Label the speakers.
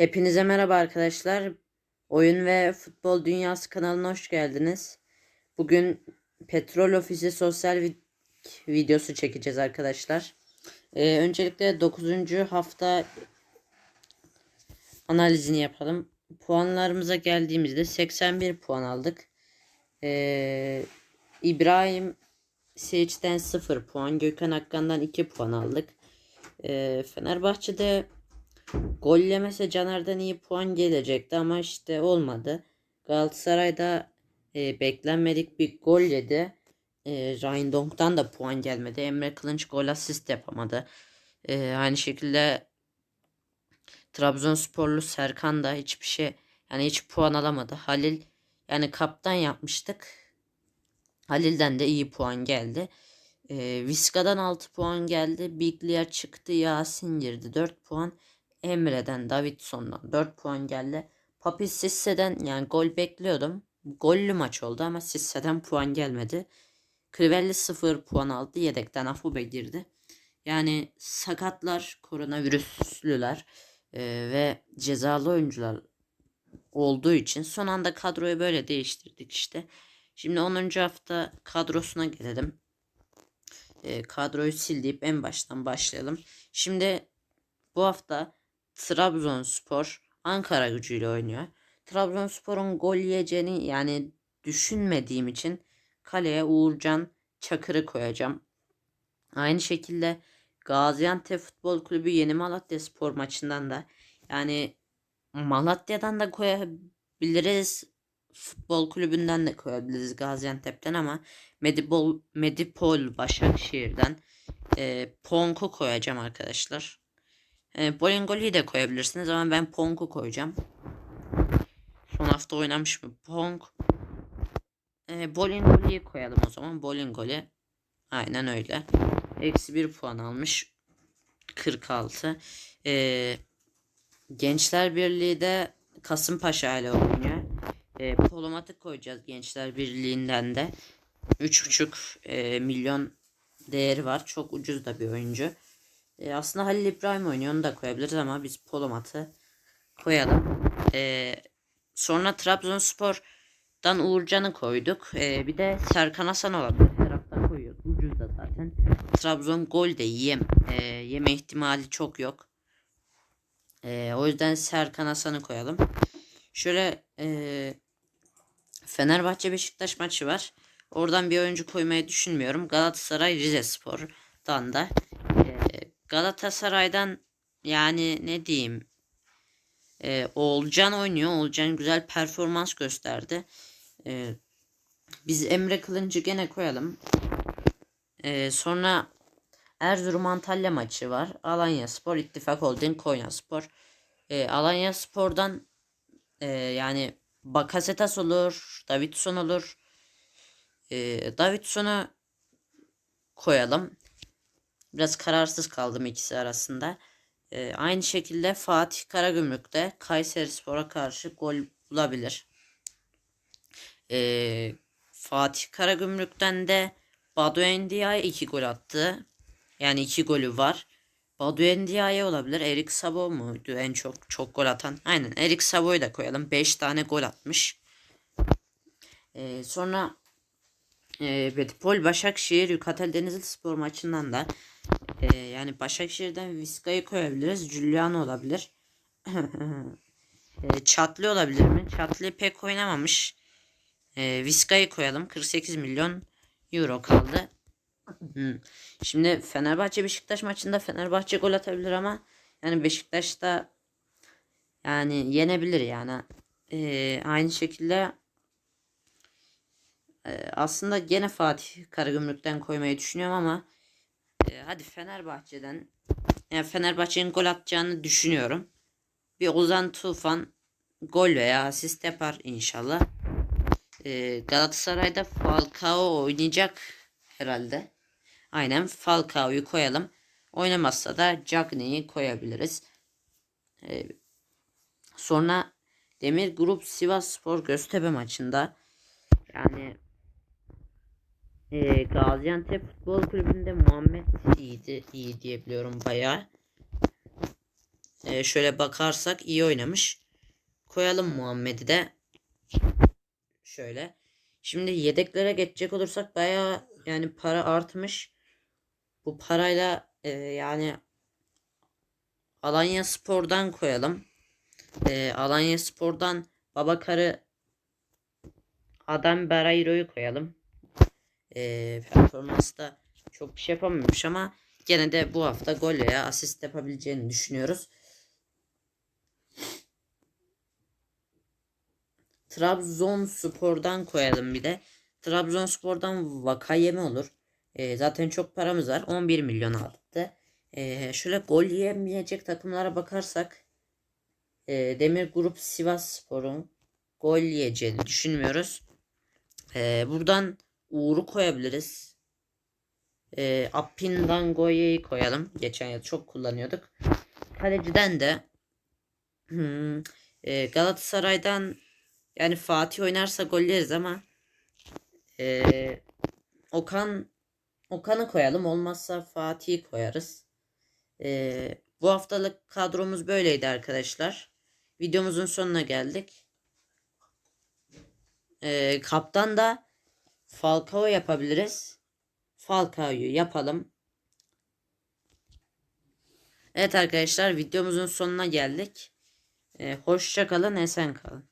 Speaker 1: Hepinize merhaba arkadaşlar. Oyun ve Futbol Dünyası kanalına hoş geldiniz. Bugün Petrol Ofisi sosyal vid- videosu çekeceğiz arkadaşlar. Ee, öncelikle 9. hafta analizini yapalım. Puanlarımıza geldiğimizde 81 puan aldık. Ee, İbrahim Seç'ten 0 puan, Gökhan Akkan'dan 2 puan aldık. Ee, Fenerbahçe'de Gol yemese Caner'den iyi puan gelecekti ama işte olmadı. Galatasaray'da e, beklenmedik bir gol yedi. E, Ryan da puan gelmedi. Emre Kılınç gol asist yapamadı. E, aynı şekilde Trabzonsporlu Serkan da hiçbir şey yani hiç puan alamadı. Halil yani kaptan yapmıştık. Halil'den de iyi puan geldi. E, Viska'dan 6 puan geldi. Biglia çıktı. Yasin girdi 4 puan. Emre'den, Davidson'dan 4 puan geldi. Papi Sisse'den yani gol bekliyordum. Gollü maç oldu ama Sisse'den puan gelmedi. Crivelli 0 puan aldı. Yedekten Afube girdi. Yani sakatlar, koronavirüslüler e, ve cezalı oyuncular olduğu için son anda kadroyu böyle değiştirdik işte. Şimdi 10. hafta kadrosuna gelelim. E, kadroyu sil en baştan başlayalım. Şimdi bu hafta Trabzonspor Ankara gücüyle oynuyor. Trabzonspor'un gol yiyeceğini yani düşünmediğim için kaleye Uğurcan Çakır'ı koyacağım. Aynı şekilde Gaziantep Futbol Kulübü Yeni Malatya Spor maçından da yani Malatya'dan da koyabiliriz. Futbol kulübünden de koyabiliriz Gaziantep'ten ama Medipol, Medipol Başakşehir'den e, Ponk'u koyacağım arkadaşlar. E, Bolingoli'yi de koyabilirsiniz ama ben Pong'u koyacağım. Son hafta oynamış mı Pong? E, Bolingoli'yi koyalım o zaman. Bolingoli. Aynen öyle. Eksi bir puan almış. 46. E, Gençler Birliği de Kasımpaşa ile oynuyor. E, Polomatik koyacağız Gençler Birliği'nden de. 3,5 e, milyon değeri var. Çok ucuz da bir oyuncu. E, aslında Halil İbrahim oynuyor onu da koyabiliriz ama biz Polomat'ı koyalım. E, sonra Trabzonspor'dan Uğurcan'ı koyduk. E, bir de Serkan Hasan olabilir. Her hafta koyuyoruz. Ucuz da zaten. Trabzon gol de yiyem, e, yeme ihtimali çok yok. E, o yüzden Serkan Hasan'ı koyalım. Şöyle e, Fenerbahçe Beşiktaş maçı var. Oradan bir oyuncu koymayı düşünmüyorum. Galatasaray Rizespor'dan da Galatasaray'dan yani ne diyeyim e, Oğulcan oynuyor. Oğulcan güzel performans gösterdi. E, biz Emre Kılıncı gene koyalım. E, sonra Erzurum Antalya maçı var. Alanya Spor, İttifak Holding, Konya Spor. E, Alanya Spor'dan e, yani Bakasetas olur, Davidson olur. E, Davidson'u koyalım. Biraz kararsız kaldım ikisi arasında. Ee, aynı şekilde Fatih Karagümrük de Kayseri Spor'a karşı gol bulabilir. Ee, Fatih Karagümrük'ten de Badu Endia'ya iki gol attı. Yani iki golü var. Badu Endia'ya olabilir. Erik Sabo muydu en çok çok gol atan? Aynen Erik Sabo'yu da koyalım. 5 tane gol atmış. Ee, sonra e, Betipol Başakşehir Yukatel Denizli Spor maçından da e, yani Başakşehir'den Viska'yı koyabiliriz. Giuliano olabilir. e, Çatlı olabilir mi? Çatlı pek oynamamış. E, Viska'yı koyalım. 48 milyon euro kaldı. Şimdi Fenerbahçe Beşiktaş maçında Fenerbahçe gol atabilir ama yani Beşiktaş da yani yenebilir yani. E, aynı şekilde aslında gene Fatih Karagümrük'ten koymayı düşünüyorum ama e, hadi Fenerbahçe'den yani Fenerbahçe'nin gol atacağını düşünüyorum. Bir Ozan Tufan gol veya asist yapar inşallah. E, Galatasaray'da Falcao oynayacak herhalde. Aynen Falcao'yu koyalım. Oynamazsa da Cagney'i koyabiliriz. E, sonra Demir Grup Sivas Spor Göztepe maçında yani e, Gaziantep Futbol Kulübü'nde Muhammed iyiydi, iyi diyebiliyorum bayağı. Ee, şöyle bakarsak iyi oynamış. Koyalım Muhammed'i de. Şöyle. Şimdi yedeklere geçecek olursak bayağı yani para artmış. Bu parayla e, yani Alanya Spor'dan koyalım. E, Alanya Spor'dan Babakarı Adam Barairo'yu koyalım. E, performansta çok bir şey yapamamış ama gene de bu hafta gol veya asist yapabileceğini düşünüyoruz. Trabzonspor'dan koyalım bir de. Trabzonspor'dan Vakayeme olur. E, zaten çok paramız var. 11 milyon aldı. E, şöyle gol yiyemeyecek takımlara bakarsak e, Demir Grup Sivas Spor'un gol yiyeceğini düşünmüyoruz. E, buradan Uğur'u koyabiliriz. E, Appindango'yu koyalım. Geçen yıl çok kullanıyorduk. Kaleciden de hmm, e, Galatasaray'dan yani Fatih oynarsa gol yeriz ama e, Okan Okan'ı koyalım. Olmazsa Fatih'i koyarız. E, bu haftalık kadromuz böyleydi arkadaşlar. Videomuzun sonuna geldik. E, kaptan da Falcao yapabiliriz. Falcao'yu yapalım. Evet arkadaşlar videomuzun sonuna geldik. E, hoşça kalın, esen kalın.